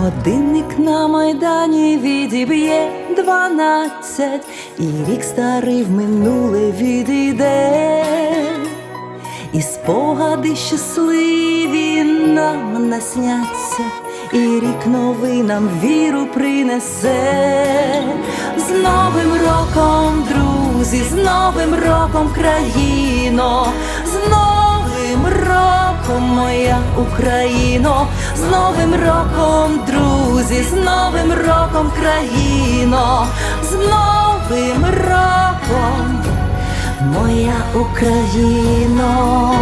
Годинник на майдані відіб'є дванадцять, і рік старий в минуле відійде, і спогади щасливі нам насняться, і рік новий нам віру принесе. З Новим роком, друзі, з Новим роком, країно, з Новим роком, моя Україно, з Новим роком, друзі, з Новим роком, країно, з Новим роком, моя Україно.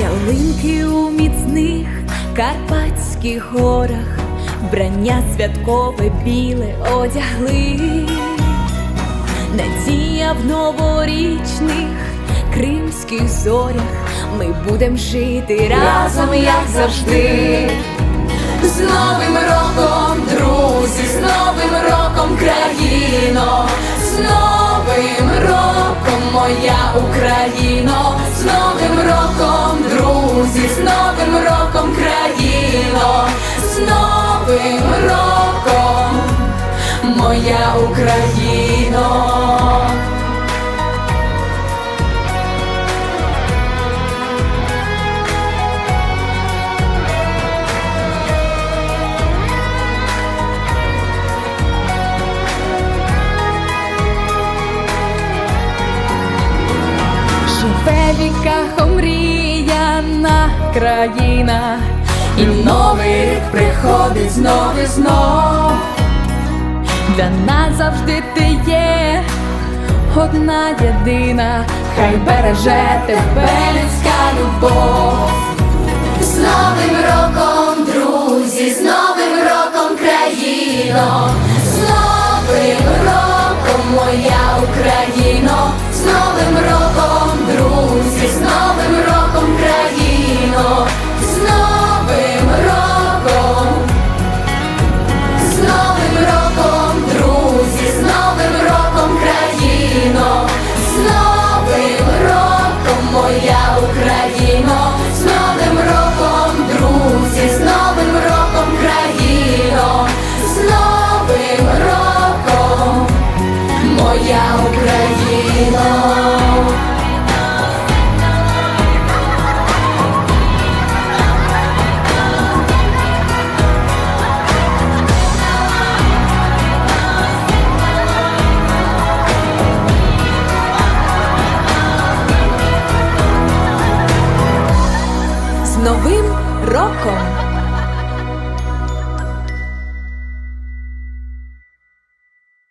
Ялинки у міцних карпатських горах, вбрання святкове біле одягли, надія в новорічних кримських зорях. Ми будем жити разом, як завжди. З Новим роком, друзі, з Новим роком, країно, з Новим роком, моя Україно, з Новим роком, друзі, з Новим роком, країно, з Новим роком, моя Україно. Віках омріяна країна, і новий рік приходить знов і знов. Для нас завжди ти є одна єдина, хай береже тебе людська любов. Друзі, З Новим роком!